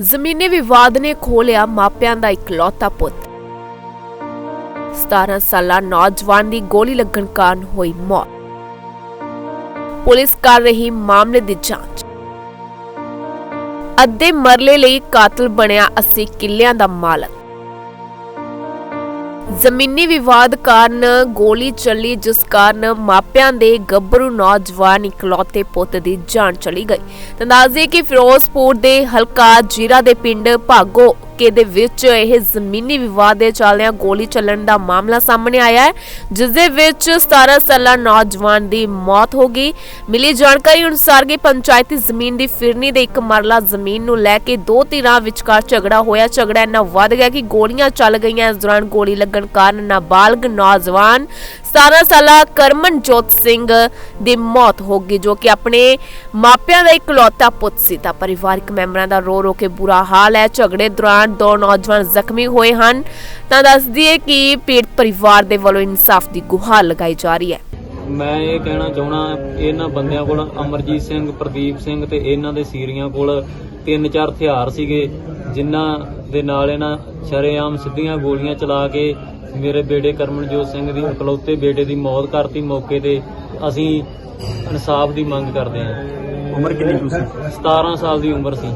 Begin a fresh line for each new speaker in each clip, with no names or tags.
ਜ਼ਮੀਨੀ ਵਿਵਾਦ ਨੇ ਖੋਲਿਆ ਮਾਪਿਆਂ ਦਾ ਇਕਲੌਤਾ ਪੁੱਤ। 17 ਸਾਲਾ ਨੌਜਵਾਨ ਦੀ ਗੋਲੀ ਲੱਗਣ ਕਾਰਨ ਹੋਈ ਮੌਤ। ਪੁਲਿਸ ਕਰ ਰਹੀ ਮਾਮਲੇ ਦੀ ਜਾਂਚ। ਅੱਧੇ ਮਰਲੇ ਲਈ ਕਾਤਲ ਬਣਿਆ 80 ਕਿੱਲਿਆਂ ਦਾ ਮਾਲਕ। ਜ਼ਮੀਨੀ ਵਿਵਾਦ ਕਾਰਨ ਗੋਲੀ ਚੱਲੀ, ਜਿਸ ਕਾਰਨ ਮਾਪਿਆਂ ਦੇ ਗੱਭਰੂ ਨੌਜਵਾਨ ਇਕਲੌਤੇ ਪੁੱਤ ਦੀ ਜਾਨ ਚਲੀ ਗਈ। ਤਾਂ ਦੱਸਦੇ ਕਿ ਫਿਰੋਜ਼ਪੁਰ ਦੇ ਹਲਕਾ ਜੀਰਾ ਦੇ ਪਿੰਡ ਭਾਗੋ ਕੇ ਦੇ ਵਿੱਚ ਇਹ ਜ਼ਮੀਨੀ ਵਿਵਾਦ ਦੇ ਚੱਲਦਿਆਂ ਗੋਲੀ ਚੱਲਣ ਦਾ ਮਾਮਲਾ ਸਾਹਮਣੇ ਆਇਆ ਹੈ, ਜਿਸ ਦੇ ਵਿੱਚ 17 ਸਾਲਾ ਨੌਜਵਾਨ ਦੀ ਮੌਤ ਹੋ ਗਈ। ਮਿਲੀ ਜਾਣਕਾਰੀ ਅਨੁਸਾਰ ਕਿ ਪੰਚਾਇਤੀ ਜ਼ਮੀਨ ਦੀ ਫਿਰਨੀ ਦੇ ਇੱਕ ਮਰਲਾ ਜ਼ਮੀਨ ਨੂੰ ਲੈ ਕੇ ਦੋ ਧਿਰਾਂ ਵਿਚਕਾਰ ਝਗੜਾ ਹੋਇਆ। ਝਗੜਾ ਇੰਨਾ ਵੱਧ ਗਿਆ ਕਿ ਗੋਲੀਆਂ ਚੱਲ ਗਈਆਂ। ਇਸ ਦੌਰਾਨ ਗੋਲੀ ਲੱਗਣ ਕਾਰਨ ਨਾਬਾਲਗ ਨੌਜਵਾਨ 17 ਸਾਲਾ ਕਰਮਨਜੋਤ ਸਿੰਘ ਦੀ ਮੌਤ ਹੋ ਗਈ, ਜੋ ਕਿ ਆਪਣੇ ਮਾਪਿਆਂ ਦਾ ਇਕਲੌਤਾ ਪੁੱਤ ਸੀ। ਤਾਂ ਪਰਿਵਾਰਕ ਮੈਂਬਰਾਂ ਦਾ ਰੋ ਰੋ ਕੇ ਬੁਰਾ ਹਾਲ ਹੈ। ਝਗੜੇ ਦੌਰਾਨ ਦੋ ਨੌਜਵਾਨ ਜ਼ਖਮੀ ਹੋਏ ਹਨ। ਤਾਂ ਦੱਸ ਦਈਏ ਕਿ ਪੀੜਤ ਪਰਿਵਾਰ ਦੇ ਵੱਲੋਂ ਇਨਸਾਫ ਦੀ ਗੁਹਾਰ ਲਗਾਈ ਜਾ ਰਹੀ ਹੈ।
ਮੈਂ ਇਹ ਕਹਿਣਾ ਚਾਹਣਾ ਇਹਨਾਂ ਬੰਦਿਆਂ ਕੋਲ ਅਮਰਜੀਤ ਸਿੰਘ ਪ੍ਰਦੀਪ ਸਿੰਘ ਤੇ ਇਹਨਾਂ ਦੇ ਸੀਰੀਆਂ ਕੋਲ ਤਿੰਨ ਚਾਰ ਹਥਿਆਰ ਸੀਗੇ ਜਿਨ੍ਹਾਂ ਦੇ ਨਾਲ ਇਹਨਾਂ ਸ਼ਰੇਆਮ ਸਿੱਧੀਆਂ ਗੋਲੀਆਂ ਚਲਾ ਕੇ ਮੇਰੇ ਬੇਟੇ ਕਰਮਨਜੋਤ ਸਿੰਘ ਦੀ ਇਕਲੌਤੇ ਬੇਟੇ ਦੀ ਮੌਤ ਕਰਤੀ ਮੌਕੇ ਤੇ। ਅਸੀਂ ਇਨਸਾਫ ਦੀ ਮੰਗ ਕਰਦੇ ਹਾਂ।
ਉਮਰ ਕਿੰਨੀ ਸੀ
17 ਸਾਲ ਦੀ ਉਮਰ ਸੀ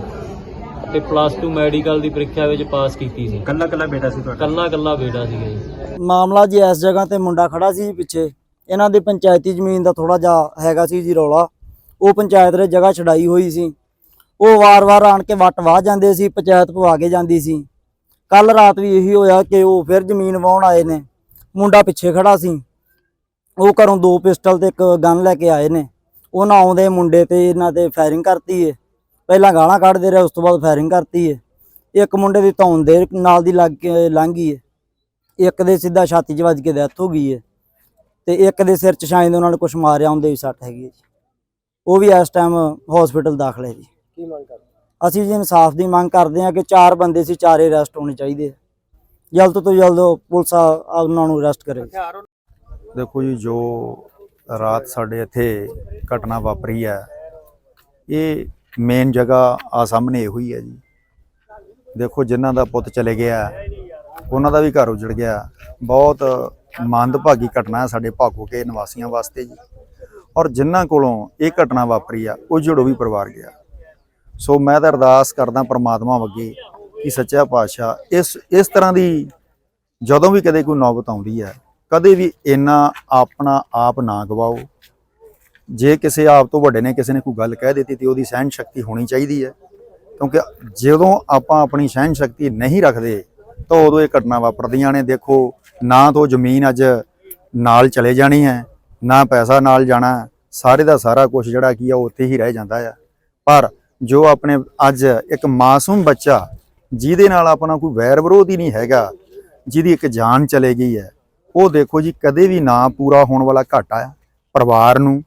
ਤੇ ਪਲੱਸ 2 ਮੈਡੀਕਲ ਦੀ ਪ੍ਰੀਖਿਆ ਵਿੱਚ ਪਾਸ ਕੀਤੀ ਸੀ।
ਕੱਲਾ ਕੱਲਾ ਬੇਟਾ ਸੀ ਤੁਹਾਡਾ?
ਕੱਲਾ ਕੱਲਾ ਬੇਟਾ ਸੀਗਾ ਜੀ।
ਮਾਮਲਾ ਜੀ ਇਸ ਜਗ੍ਹਾ ਤੇ ਮੁੰਡਾ ਖੜਾ ਸੀ ਜੀ ਪਿੱਛੇ। ਇਹਨਾਂ ਦੀ ਪੰਚਾਇਤੀ ਜ਼ਮੀਨ ਦਾ ਥੋੜਾ ਜਿਹਾ ਹੈਗਾ ਸੀ ਜੀ ਰੌਲਾ। ਉਹ ਪੰਚਾਇਤ ਨੇ ਜਗ੍ਹਾ ਛਡਾਈ ਹੋਈ ਸੀ। ਉਹ ਵਾਰ-ਵਾਰ ਆਣ ਕੇ ਵੱਟ ਵਾਹ ਜਾਂਦੇ ਸੀ, ਪੰਚਾਇਤ ਪਵਾ ਕੇ ਜਾਂਦੀ ਸੀ। ਕੱਲ ਰਾਤ ਵੀ ਇਹੀ ਹੋਇਆ ਕਿ ਉਹ ਫਿਰ ਜ਼ਮੀਨ ਵਾਹੁਣ ਆਏ ਨੇ। ਮੁੰਡਾ ਪਿੱਛੇ ਖੜਾ ਸੀ। ਉਹ ਘਰੋਂ ਦੋ ਪਿਸਟਲ ਤੇ ਇੱਕ ਗਨ ਲੈ ਕੇ ਆਏ ਨੇ। ਉਹਨਾਂ ਆਉਂਦੇ ਮੁੰਡੇ ਤੇ ਇਹਨਾਂ ਤੇ ਫਾਇਰਿੰਗ ਕਰਤੀ ਏ। ਪਹਿਲਾਂ ਗਾਲਾਂ ਕੱਢਦੇ ਰਹੇ, ਉਸ ਤੋਂ ਬਾਅਦ ਫਾਇਰਿੰਗ ਕਰਤੀ ਏ। ਇੱਕ ਮੁੰਡੇ ਦੀ ਧੌਣ ਦੇ ਨਾਲ ਦੀ ਲੱਗ ਕੇ ਲੰਘ ਗਈ ਏ। ਇੱਕ ਦੇ ਸਿੱਧਾ ਛਾਤੀ 'ਚ ਵੱਜ ਕੇ ਡੈਥ ਹੋ ਗਈ ਏ। ਤੇ ਇੱਕ ਦੇ ਸਿਰ 'ਚ ਸ਼ਾਇਦ ਉਹਨਾਂ ਨੇ ਕੁਝ ਮਾਰਿਆ ਉਹਦੇ ਵੀ ਸੱਟ ਹੈਗੀ ਹੈ ਜੀ। ਉਹ ਵੀ ਇਸ ਟਾਈਮ ਹਸਪੀਟਲ ਦਾਖਲ ਹੈ ਜੀ।
ਕੀ ਮੰਗ ਕਰਦੇ?
ਅਸੀਂ ਜੀ ਇਨਸਾਫ ਦੀ ਮੰਗ ਕਰਦੇ ਹਾਂ ਕਿ ਚਾਰ ਬੰਦੇ ਸੀ ਚਾਰੇ ਅਰੈਸਟ ਹੋਣੇ ਚਾਹੀਦੇ। ਜਲਦ ਤੋਂ ਜਲਦ ਪੁਲਿਸ ਉਹਨਾਂ ਨੂੰ ਅਰੈਸਟ ਕਰੇ।
ਦੇਖੋ ਜੀ ਜੋ ਰਾਤ ਸਾਡੇ ਇੱਥੇ ਘਟਨਾ ਵਾਪਰੀ ਹੈ ਇਹ ਮੇਨ ਜਗ੍ਹਾ ਆ ਸਾਹਮਣੇ ਇਹੋ ਹੀ ਹੈ ਜੀ। ਦੇਖੋ ਜਿਨ੍ਹਾਂ ਦਾ ਪੁੱਤ ਚਲੇ ਗਿਆ ਉਹਨਾਂ ਦਾ ਵੀ ਘਰ ਉਜੜ ਗਿਆ। ਬਹੁਤ ਮੰਦਭਾਗੀ ਘਟਨਾ ਸਾਡੇ ਭਾਗੋ ਕੇ ਨਿਵਾਸੀਆਂ ਵਾਸਤੇ ਜੀ। ਔਰ ਜਿਨ੍ਹਾਂ ਕੋਲੋਂ ਇਹ ਘਟਨਾ ਵਾਪਰੀ ਆ, ਉਹ ਜੜੋ ਵੀ ਪਰਿਵਾਰ ਗਿਆ। ਸੋ ਮੈਂ ਤਾਂ ਅਰਦਾਸ ਕਰਦਾ ਪ੍ਰਮਾਤਮਾ ਅੱਗੇ ਕਿ ਸੱਚਾ ਪਾਤਸ਼ਾਹ ਇਸ ਇਸ ਤਰ੍ਹਾਂ ਦੀ ਜਦੋਂ ਵੀ ਕਦੇ ਕੋਈ ਨੌਬਤ ਆਉਂਦੀ ਹੈ, ਕਦੇ ਵੀ ਇੰਨਾ ਆਪਣਾ ਆਪ ਨਾ ਗਵਾਓ। ਜੇ ਕਿਸੇ ਆਪ ਤੋਂ ਵੱਡੇ ਨੇ, ਕਿਸੇ ਨੇ ਕੋਈ ਗੱਲ ਕਹਿ ਦਿੱਤੀ ਤੇ ਉਹਦੀ ਸਹਿਣ ਸ਼ਕਤੀ ਹੋਣੀ ਚਾਹੀਦੀ ਹੈ। ਕਿਉਂਕਿ ਜਦੋਂ ਆਪਾਂ ਆਪਣੀ ਸਹਿਣ ਸ਼ਕਤੀ ਨਹੀਂ ਰੱਖਦੇ, ਤਾਂ ਉਦੋਂ ਇਹ ਘਟਨਾ ਵਾਪਰਦੀਆਂ ਨੇ। ਦੇਖੋ ਨਾ ਤੋਂ ਜ਼ਮੀਨ ਅੱਜ ਨਾਲ ਚਲੇ ਜਾਣੀ ਹੈ, ਨਾ ਪੈਸਾ ਨਾਲ ਜਾਣਾ, ਸਾਰੇ ਦਾ ਸਾਰਾ ਕੁਝ ਜਿਹੜਾ ਕੀ ਆ ਉਹ ਉੱਥੇ ਹੀ ਰਹਿ ਜਾਂਦਾ ਆ। ਪਰ ਜੋ ਆਪਣੇ ਅੱਜ ਇੱਕ ਮਾਸੂਮ ਬੱਚਾ, ਜਿਹਦੇ ਨਾਲ ਆਪਣਾ ਕੋਈ ਵੈਰ ਵਿਰੋਧ ਹੀ ਨਹੀਂ ਹੈਗਾ, ਜਿਹਦੀ ਇੱਕ ਜਾਨ ਚਲੇ ਗਈ ਹੈ, ਉਹ ਦੇਖੋ ਜੀ ਕਦੇ ਵੀ ਨਾ ਪੂਰਾ ਹੋਣ ਵਾਲਾ ਘਾਟਾ ਆ, ਪਰਿਵਾਰ ਨੂੰ।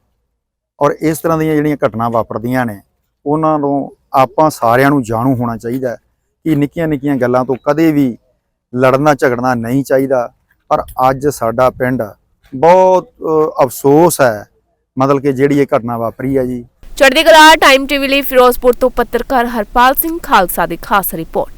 ਔਰ ਇਸ ਤਰ੍ਹਾਂ ਦੀਆਂ ਜਿਹੜੀਆਂ ਘਟਨਾ ਵਾਪਰਦੀਆਂ ਨੇ, ਉਹਨਾਂ ਨੂੰ ਆਪਾਂ ਸਾਰਿਆਂ ਨੂੰ ਜਾਣੂ ਹੋਣਾ ਚਾਹੀਦਾ ਕਿ ਨਿੱਕੀਆਂ ਨਿੱਕੀਆਂ ਗੱਲਾਂ ਤੋਂ ਕਦੇ ਵੀ ਲੜਨਾ ਝਗੜਨਾ ਨਹੀਂ ਚਾਹੀਦਾ। ਪਰ ਅੱਜ ਸਾਡਾ ਪਿੰਡ ਬਹੁਤ ਅਫਸੋਸ ਹੈ। ਮਤਲਬ ਕਿ ਜਿਹੜੀ ਇਹ ਘਟਨਾ ਵਾਪਰੀ ਹੈ ਜੀ।
ਚੜ੍ਹਦੀ ਕਲਾ ਟਾਈਮ ਟੀਵੀ ਲਈ ਫਿਰੋਜ਼ਪੁਰ ਤੋਂ ਪੱਤਰਕਾਰ ਹਰਪਾਲ ਸਿੰਘ ਖਾਲਸਾ ਦੀ ਖਾਸ ਰਿਪੋਰਟ।